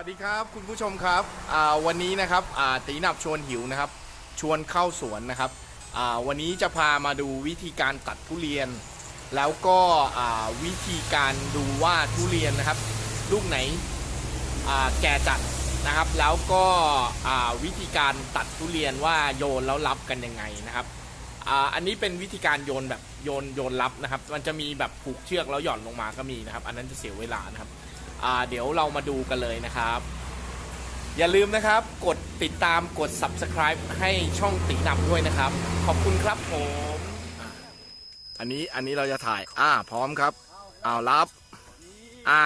วัสดีครับคุณผู้ชมครับวันนี้นะครับตีหนับชวนหิวนะครับ ชวนเข้าสวนนะครับวันนี้จะพามาดูวิธีการตัดทุเรียน แล้วก็วิธีการดูว่าทุเรียนนะครับ ลูกไหนแก่จัดนะครับ แล้วก็วิธีการตัดทุเรียนว่าโยนแล้วรับกันยังไงนะครับอ,อันนี้เป็นวิธีการโยนแบบโยนโยนรับนะครับ มันจะมีแบบผูกเชือกแล้วหย่อนลงมาก็มีนะครับ อันนั้นจะเสียเวลานะครับ เดี๋ยวเรามาดูกันเลยนะครับ อย่าลืมนะครับ กดติดตามกด subscribe ให้ช่องตีนำด้วยนะครับ ขอบคุณครับผมอะอันนี้อันนี้เราจะถ่าย อ่า พร้อมครับเอารับ อ่า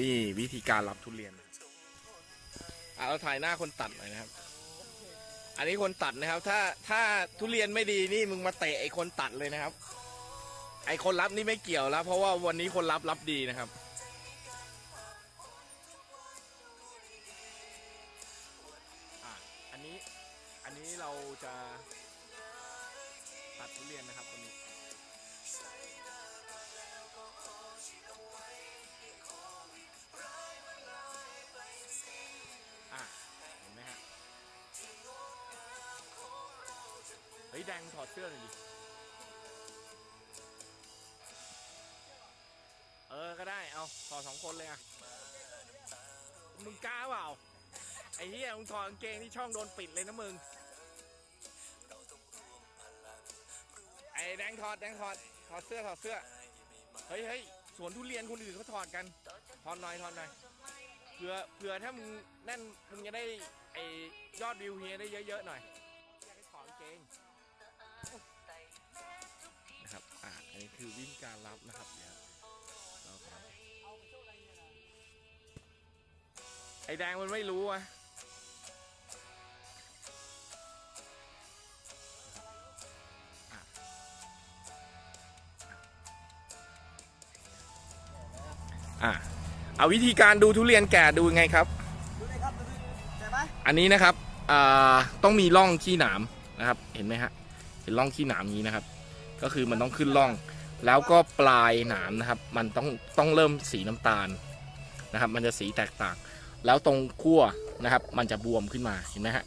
นี่วิธีการรับทุเรียนอ่าเราถ่ายหน้าคนตัดหน่อยนะครับ อันนี้คนตัดนะครับ ถ้าถ้าทุเรียนไม่ดีนี่มึงมาเตะไอ้คนตัดเลยนะครับ ไอ้คนรับนี่ไม่เกี่ยวแล้ว เพราะว่าวันนี้คนรับรับดีนะครับ นะครับวันนี้อะเห็นไหมฮะเฮ้ยแดงถอดเสื้อหน่อยดิ เออก็ได้ เอาถอดสองคนเลยอะ มึงกล้าเปล่า ไอ้เหี้ยมึงถอดกางเกงที่ช่องโดนปิดเลยนะมึง แดงถอดแดงถอดถอดเสื้อถอดเสื้อเฮ้ยเฮ้ยสวนทุเรียนคนอื่นเขาถอดกันถอดหน่อยถอดหน่อยเผื่อเผื่อถ้ามึงนั่นมึงจะได้ไอ้ยอดวิวเฮียได้เยอะๆหน่อยอยากให้ถอดกางเกงนะครับอ่าอันนี้คือวิธีการรับนะครับเดี๋ยวเราทำไอ้แดงมันไม่รู้อะอะ เอาวิธีการดูทุเรียนแก่ดูยังไงครับ ดูเลยครับดูเลยใช่ไหมอันนี้นะครับอ่าต้องมีร่องขี้หนามนะครับ เห็นไหมฮะเห็นร่องขี้หนามนี้นะครับ ก็คือมันต้องขึ้นร่อง แล้วก็ปลายหนามนะครับ มันต้องต้องเริ่มสีน้ำตาลนะครับ มันจะสีแตกต่าง แล้วตรงขั้วนะครับ มันจะบวมขึ้นมาเห็นไหมฮะ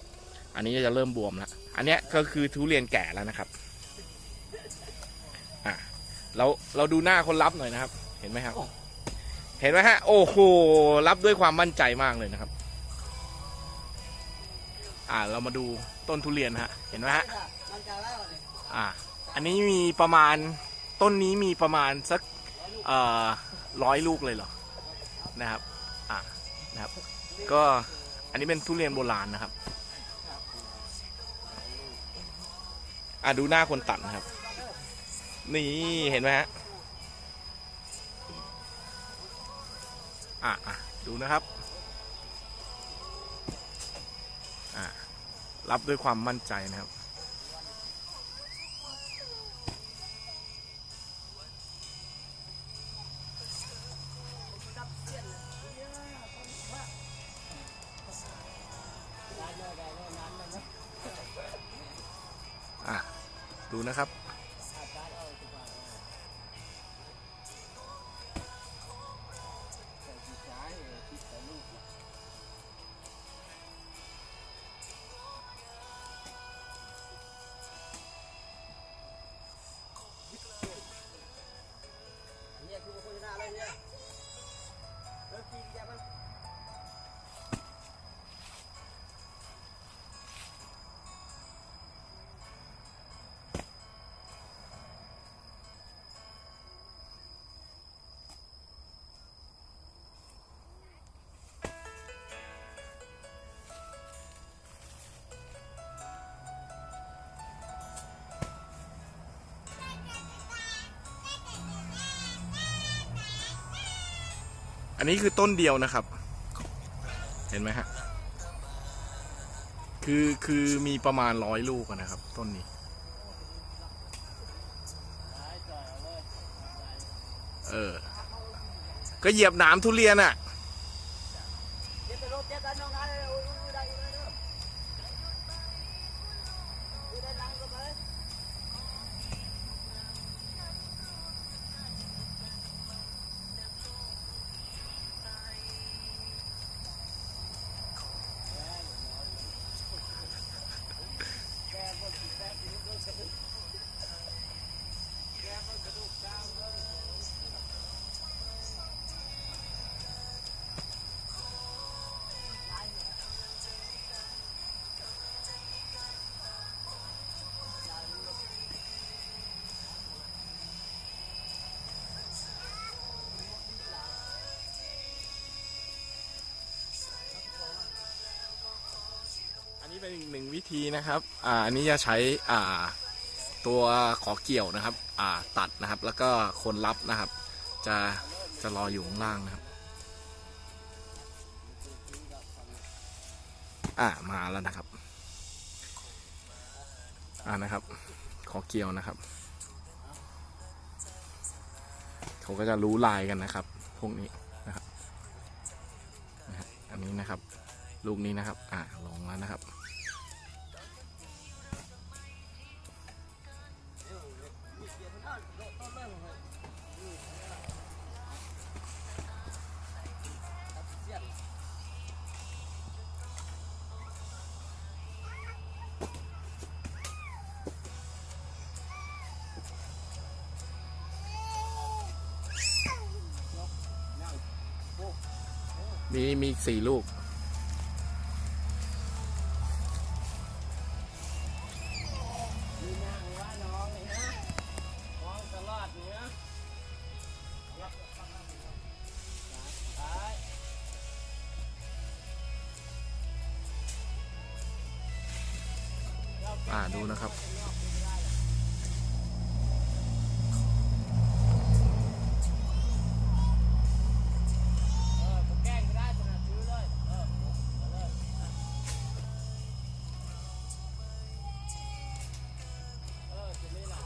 อันนี้จะเริ่มบวมแล้วอันเนี้ยก็คือทุเรียนแก่แล้วนะครับอะเราเราดูหน้าคนรับหน่อยนะครับ เห็นไหมครับ เห็นไหมฮะ โอ้โห รับด้วยความมั่นใจมากเลยนะครับ อ่า เรามาดูต้นทุเรียนฮะ เห็นไหมฮะ อ่า อันนี้มีประมาณ ต้นนี้มีประมาณสัก เอ่อร้อยลูกเลยเหรอ นะครับ อ่า นะครับ ก็ อันนี้เป็นทุเรียนโบราณนะครับ อ่าดูหน้าคนตัดนะครับ นี่ เห็นไหมฮะ อะดูนะครับอะรับด้วยความมั่นใจนะครับดูนะครับ อันนี้คือต้นเดียวนะครับ เห็นไหมฮะ คือคือมีประมาณร้อยลูกนะครับ ต้นนี้ เออ ก็เหยียบหนามทุเรียนอะเเป็นอีกหนึ่งวิธีนะครับ อ่า อันนี้จะใช้อ่าตัวขอเกี่ยวนะครับ อ่า ตัดนะครับ แล้วก็คนรับนะครับ จะจะรออยู่ข้างล่างนะครับ อ่า มาแล้วนะครับ อ่านะครับ ขอเกี่ยวนะครับ เขาก็จะรู้ลายกันนะครับ พวกนี้นะครับ อันนี้นะครับ ลูกนี้นะครับ อ่าลงแล้วนะครับ มีมีอีกสี่ลูก เออจุดนี้ล่ะ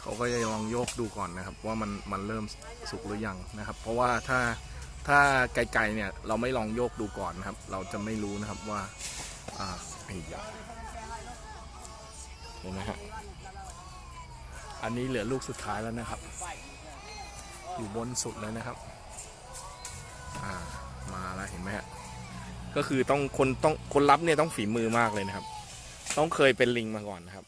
เขาก็จะลองโยกดูก่อนนะครับ ว่ามันมันเริ่มสุกหรือยังนะครับ เพราะว่าถ้า ถ้าไกลๆเนี่ยเราไม่ลองโยกดูก่อนนะครับ เราจะไม่รู้นะครับว่าอ่าไอ้ยาเห็นไหมฮะอันนี้เหลือลูกสุดท้ายแล้วนะครับ อยู่บนสุดเลยนะครับ อ่ามาแล้วเห็นไหมฮะก็คือต้องคนต้องคนรับเนี่ยต้องฝีมือมากเลยนะครับ ต้องเคยเป็นลิงมาก่อนนะครับ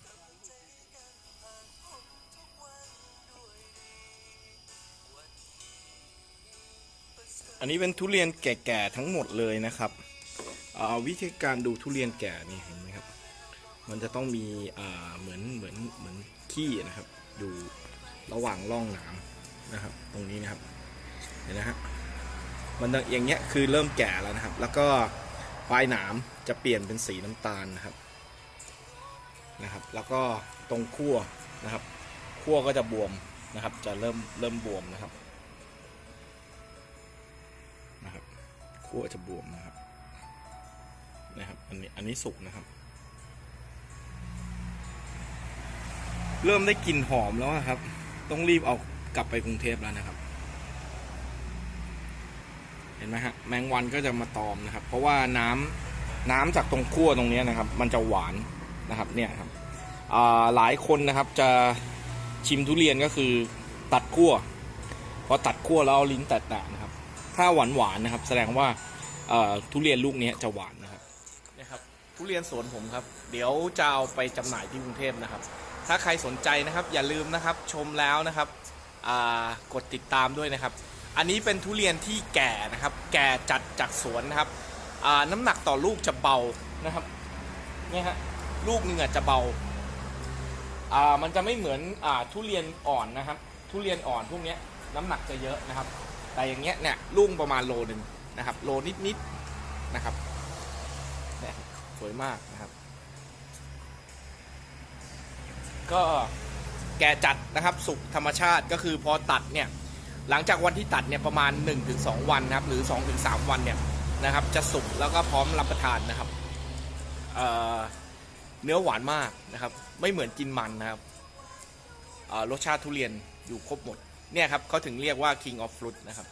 อันนี้เป็นทุเรียนแก่ๆทั้งหมดเลยนะครับอ่าวิธีการดูทุเรียนแก่นี่เห็นไหมครับ มันจะต้องมีเหมือนเหมือนเหมือนขี้นะครับ อยู่ระหว่างร่องหนามนะครับ ตรงนี้นะครับเห็นนะฮะมันอย่างเงี้ยคือเริ่มแก่แล้วนะครับ แล้วก็ปลายหนามจะเปลี่ยนเป็นสีน้ำตาลนะครับนะครับ แล้วก็ตรงขั้วนะครับขั้วก็จะบวมนะครับ จะเริ่มเริ่มบวมนะครับ คั่วจะบวมนะครับ นะครับ อันนี้อันนี้สุกนะครับ เริ่มได้กลิ่นหอมแล้วครับ ต้องรีบเอากลับไปกรุงเทพแล้วนะครับ เห็นไหมฮะแมงวันก็จะมาตอมนะครับ เพราะว่าน้ำน้ำจากตรงขั้วตรงนี้นะครับ มันจะหวานนะครับ เนี่ยครับหลายคนนะครับจะชิมทุเรียนก็คือตัดขั้วพอตัดขั้วแล้วเอาลิ้นแตะๆนะครับ ถ้าหวานหวานๆนะครับ แสดงว่าทุเรียนลูกนี้จะหวานนะครับนี่ครับ ทุเรียนสวนผมครับ เดี๋ยวจะเอาไปจำหน่ายที่กรุงเทพนะครับ ถ้าใครสนใจนะครับ อย่าลืมนะครับชมแล้วนะครับกดติดตามด้วยนะครับ อันนี้เป็นทุเรียนที่แก่นะครับ แก่จัดจากสวนนะครับน้ำหนักต่อลูกจะเบานะครับเนี่ยฮะลูกหนึ่งอะจะเบาอ่ามันจะไม่เหมือนอ่าทุเรียนอ่อนนะครับ ทุเรียนอ่อนพวกนี้น้ำหนักจะเยอะนะครับ แต่อย่างเงี้ยเนี่ยลูกประมาณโลหนึ่งนะครับโลนิดๆนะครับเนี่ยสวยมากนะครับ ก็แก่จัดนะครับสุกธรรมชาติก็คือพอตัดเนี่ยหลังจากวันที่ตัดเนี่ยประมาณ 1-2 วันนะครับหรือ 2-3 วันเนี่ยนะครับจะสุกแล้วก็พร้อมรับประทานนะครับเเนื้อหวานมากนะครับ ไม่เหมือนกินมันนะครับรสชาติทุเรียนอยู่ครบหมด เนี่ยครับเขาถึงเรียกว่า king of fruit นะครับ